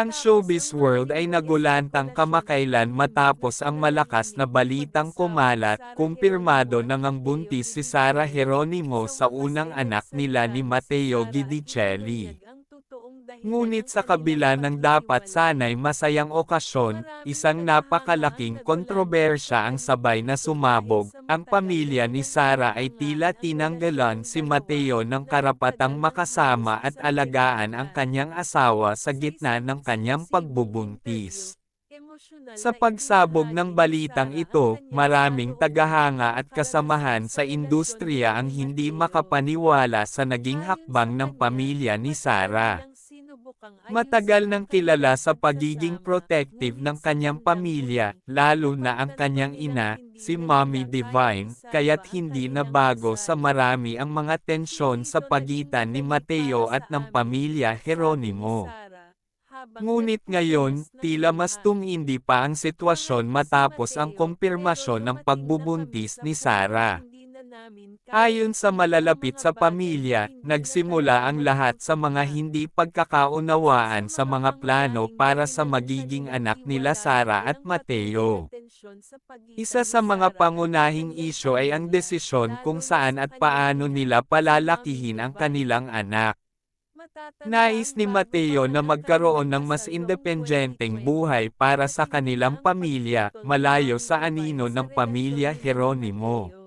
Ang showbiz world ay nagulantang kamakailan matapos ang malakas na balitang kumalat, kumpirmado nang ang buntis si Sara Geronimo sa unang anak nila ni Matteo Guidicelli. Ngunit sa kabila ng dapat sanay masayang okasyon, isang napakalaking kontrobersya ang sabay na sumabog. Ang pamilya ni Sara ay tila tinanggalan si Mateo ng karapatang makasama at alagaan ang kanyang asawa sa gitna ng kanyang pagbubuntis. Sa pagsabog ng balitang ito, maraming tagahanga at kasamahan sa industriya ang hindi makapaniwala sa naging hakbang ng pamilya ni Sara. Matagal nang kilala sa pagiging protective ng kanyang pamilya, lalo na ang kanyang ina, si Mommy Divine, kaya't hindi na bago sa marami ang mga tensyon sa pagitan ni Mateo at ng pamilya Geronimo. Ngunit ngayon, tila mas tumindi pa ang sitwasyon matapos ang kumpirmasyon ng pagbubuntis ni Sara. Ayon sa malalapit sa pamilya, nagsimula ang lahat sa mga hindi pagkakaunawaan sa mga plano para sa magiging anak nila Sara at Mateo. Isa sa mga pangunahing isyo ay ang desisyon kung saan at paano nila palalakihin ang kanilang anak. Nais ni Mateo na magkaroon ng mas independenteng buhay para sa kanilang pamilya, malayo sa anino ng pamilya Geronimo.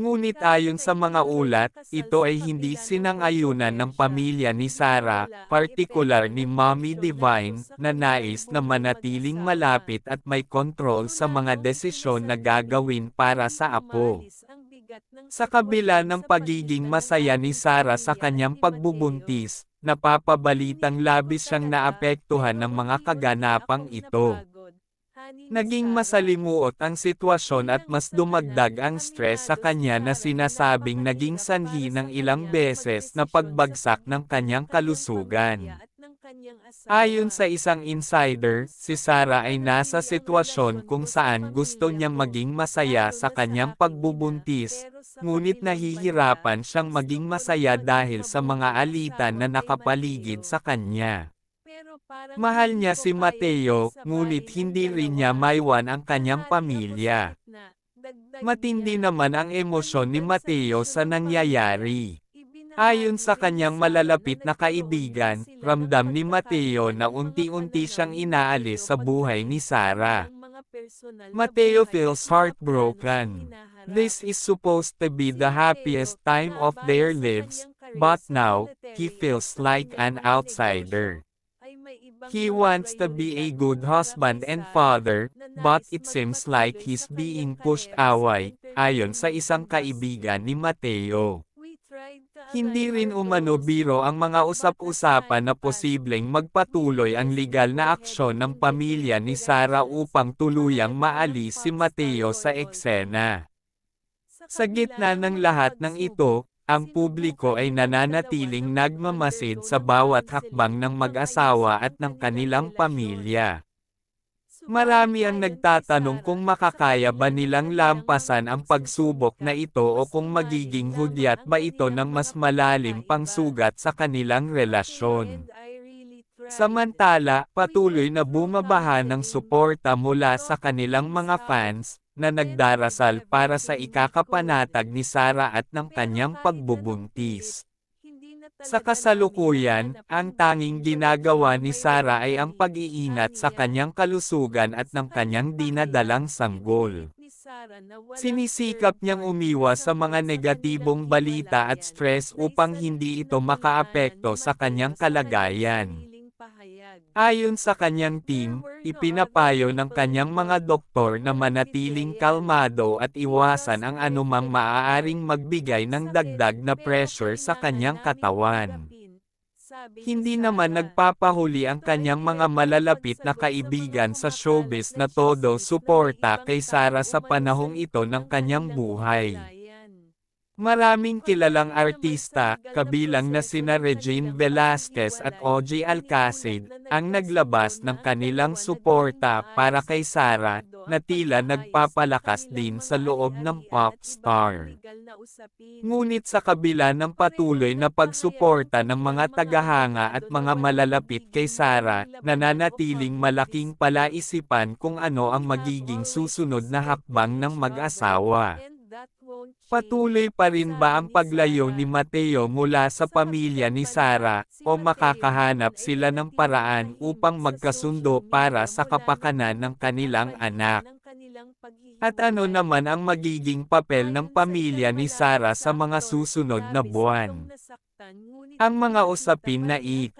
Ngunit ayon sa mga ulat, ito ay hindi sinang-ayunan ng pamilya ni Sara, partikular ni Mommy Divine, na nais na manatiling malapit at may kontrol sa mga desisyon na gagawin para sa apo. Sa kabila ng pagiging masaya ni Sara sa kanyang pagbubuntis, napapabalitang labis siyang naapektuhan ng mga kaganapang ito. Naging masalimuot ang sitwasyon at mas dumagdag ang stress sa kanya na sinasabing naging sanhi ng ilang beses na pagbagsak ng kanyang kalusugan. Ayon sa isang insider, si Sara ay nasa sitwasyon kung saan gusto niyang maging masaya sa kanyang pagbubuntis, ngunit nahihirapan siyang maging masaya dahil sa mga alitan na nakapaligid sa kanya. Mahal niya si Mateo, ngunit hindi rin niya maiwan ang kanyang pamilya. Matindi naman ang emosyon ni Mateo sa nangyayari. Ayon sa kanyang malalapit na kaibigan, ramdam ni Mateo na unti-unti siyang inaalis sa buhay ni Sara. Mateo feels heartbroken. This is supposed to be the happiest time of their lives, but now, he feels like an outsider. He wants to be a good husband and father, but it seems like he's being pushed away, ayon sa isang kaibigan ni Mateo. Hindi rin umano biro ang mga usap-usapan na posibleng magpatuloy ang legal na aksyon ng pamilya ni Sara upang tuluyang maalis si Mateo sa eksena. Sa gitna ng lahat ng ito, ang publiko ay nananatiling nagmamasid sa bawat hakbang ng mag-asawa at ng kanilang pamilya. Marami ang nagtatanong kung makakaya ba nilang lampasan ang pagsubok na ito o kung magiging hudyat ba ito ng mas malalim pang sugat sa kanilang relasyon. Samantala, patuloy na bumabaha ng suporta mula sa kanilang mga fans, na nagdarasal para sa ikakapanatag ni Sara at ng kanyang pagbubuntis. Sa kasalukuyan, ang tanging ginagawa ni Sara ay ang pag-iingat sa kanyang kalusugan at ng kanyang dinadalang sanggol. Sinisikap niyang umiwas sa mga negatibong balita at stress upang hindi ito makaapekto sa kanyang kalagayan. Ayon sa kanyang team, ipinapayo ng kanyang mga doktor na manatiling kalmado at iwasan ang anumang maaaring magbigay ng dagdag na pressure sa kanyang katawan. Hindi naman nagpapahuli ang kanyang mga malalapit na kaibigan sa showbiz na todo suporta kay Sara sa panahong ito ng kanyang buhay. Maraming kilalang artista, kabilang na sina Regine Velasquez at OJ Alcacid, ang naglabas ng kanilang suporta para kay Sara, na tila nagpapalakas din sa loob ng pop star. Ngunit sa kabila ng patuloy na pagsuporta ng mga tagahanga at mga malalapit kay Sara, nananatiling malaking palaisipan kung ano ang magiging susunod na hakbang ng mag-asawa. Patuloy pa rin ba ang paglayo ni Mateo mula sa pamilya ni Sara, o makakahanap sila ng paraan upang magkasundo para sa kapakanan ng kanilang anak? At ano naman ang magiging papel ng pamilya ni Sara sa mga susunod na buwan? Ang mga usapin na it